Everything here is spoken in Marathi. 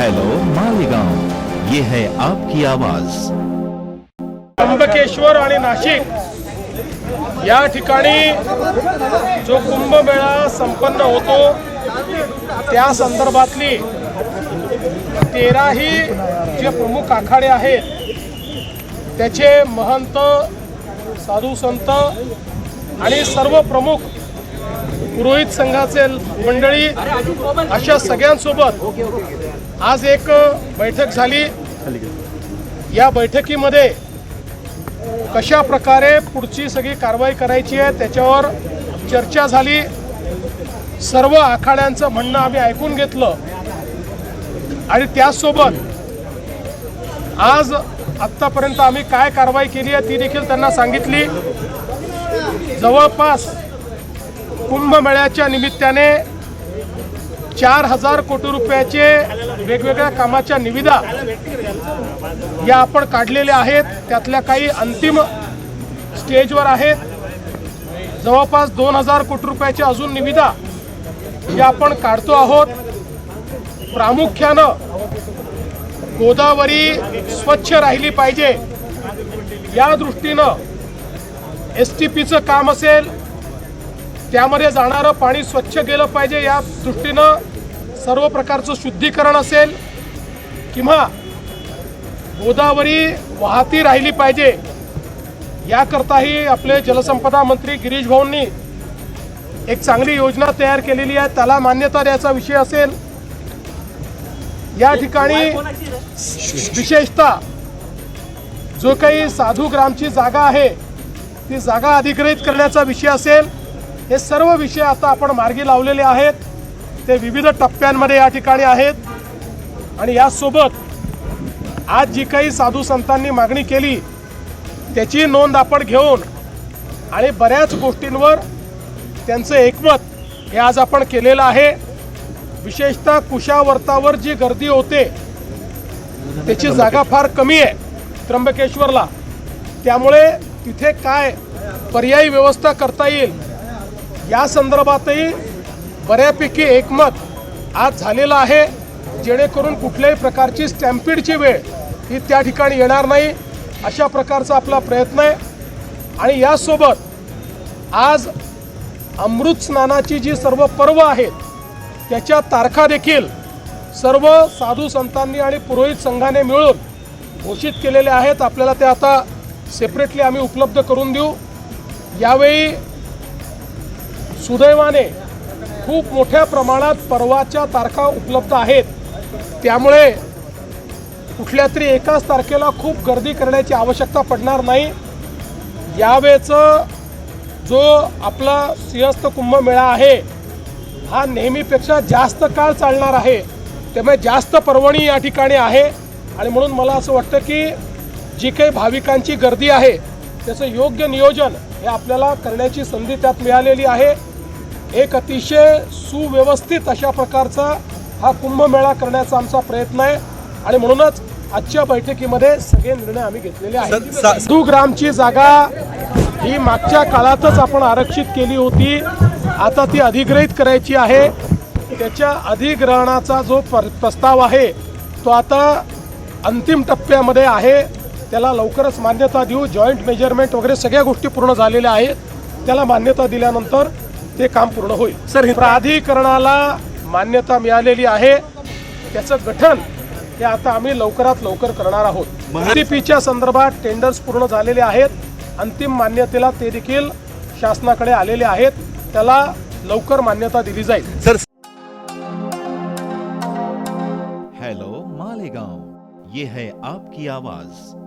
हेलो मालेगांव। ये है आपकी आवाज़। त्र्यंबकेश्वर आणि नाशिक या ठिकाणी जो कुंभमेळा संपन्न होतो त्या संदर्भातली तेराही जे प्रमुख आखाडे आहेत त्याचे महंत साधू संत आणि सर्व प्रमुख पुरोहित संघाचे मंडळी अशा सगळ्यांसोबत आज एक बैठक झाली. या बैठकीमध्ये कशा प्रकारे पुढची सगळी कारवाई करायची आहे त्याच्यावर चर्चा झाली. सर्व आखाड्यांचं म्हणणं आम्ही ऐकून घेतलं. आणि त्याचसोबत आज आत्तापर्यंत आम्ही काय कारवाई केली आहे ती देखील त्यांना सांगितली. जवळपास कुंभमेळ्याच्या निमित्ताने चार हजार कोटी रुपयाचे वेगवेगळ्या कामाच्या निविदा या आपण काढलेल्या आहेत. त्यातल्या काही अंतिम स्टेजवर आहेत. जवळपास दोन हजार कोटी रुपयाच्या अजून निविदा या आपण काढतो आहोत. प्रामुख्यानं गोदावरी स्वच्छ राहिली पाहिजे. या दृष्टीनं एस टी पीचं काम असेल त्यामध्ये जाणारं पाणी स्वच्छ गेलं पाहिजे या दृष्टीनं. सर्व प्रकारचं शुद्धीकरण असेल किंवा गोदावरी वाहती राहिली पाहिजे याकरताही आपले जलसंपदा मंत्री गिरीश भाऊंनी एक चांगली योजना तयार केलेली आहे. त्याला मान्यता द्यायचा विषय असेल. या ठिकाणी विशेषतः जो काही साधू ग्रामची जागा आहे ती जागा अधिग्रहित करण्याचा विषय असेल. हे सर्व विषय आता आपण मार्गी लावलेले आहेत. ते विविध टप्प्यांमध्ये या ठिकाणी आहेत. आणि यासोबत आज जी काही साधू संतांनी मागणी केली त्याची नोंद आपण घेऊन आणि बऱ्याच गोष्टींवर त्यांचं एकमत हे आज आपण केलेलं आहे. विशेषतः कुशावर्तावर जी गर्दी होते त्याची जागा फार कमी आहे त्र्यंबकेश्वरला. त्यामुळे तिथे काय पर्यायी व्यवस्था करता येईल या संदर्भातही बऱ्यापैकी एकमत आज झालेलं आहे. जेणेकरून कुठल्याही प्रकारची स्टॅम्पीडची वेळ ही त्या ठिकाणी येणार नाही. अशा प्रकारचा आपला प्रयत्न आहे. आणि यासोबत आज अमृत स्नानाची जी सर्व पर्व आहेत त्याच्या तारखा देखील सर्व साधू संतांनी आणि पुरोहित संघाने मिळून घोषित केलेल्या आहेत. आपल्याला ते आता सेपरेटली आम्ही उपलब्ध करून देऊ. यावेळी सुदैवाने खूप मोठ्या प्रमाणात पर्वाच्या तारखा उपलब्ध आहेत. त्यामुळे कुठल्या तरी एकाच तारखेला खूप गर्दी करण्याची आवश्यकता पडणार नाही. यावेळेचं जो आपला सिंहस्थ कुंभमेळा आहे हा नेहमीपेक्षा जास्त काळ चालणार आहे. त्यामुळे जास्त पर्वणी या ठिकाणी आहे. आणि म्हणून मला असं वाटतं की जी काही भाविकांची गर्दी आहे त्याचं योग्य नियोजन हे आपल्याला करण्याची संधी त्यात मिळालेली आहे. एक अतिशय सुव्यवस्थित अशा प्रकारचा हा कुंभमेळा करण्याचा आमचा प्रयत्न आहे. आणि म्हणूनच आजच्या बैठकीमध्ये सगळे निर्णय आम्ही घेतलेले आहेत. ग्रामची जागा ही मागच्या काळातच आपण आरक्षित केली होती. आता ती अधिग्रहित करायची आहे. त्याच्या अधिग्रहणाचा जो पर प्रस्ताव आहे तो आता अंतिम टप्प्यामध्ये आहे. त्याला लवकरच मान्यता देऊ. जॉईंट मेजरमेंट वगैरे सगळ्या गोष्टी पूर्ण झालेल्या आहेत. त्याला मान्यता दिल्यानंतर ते काम पूर्ण होईल. सर प्राधिकरणाला मान्यता मिळालेली आहे. त्याचं गठन हे आता आम्ही लवकरात लवकर करणार आहोत. पीच्या संदर्भात टेंडर्स पूर्ण झालेले आहेत. अंतिम मान्यतेला ते देखील शासनाकडे आलेले आहेत. त्याला लवकर मान्यता दिली जाईल. Sir hello Malegaon. ये है आपकी आवाज़.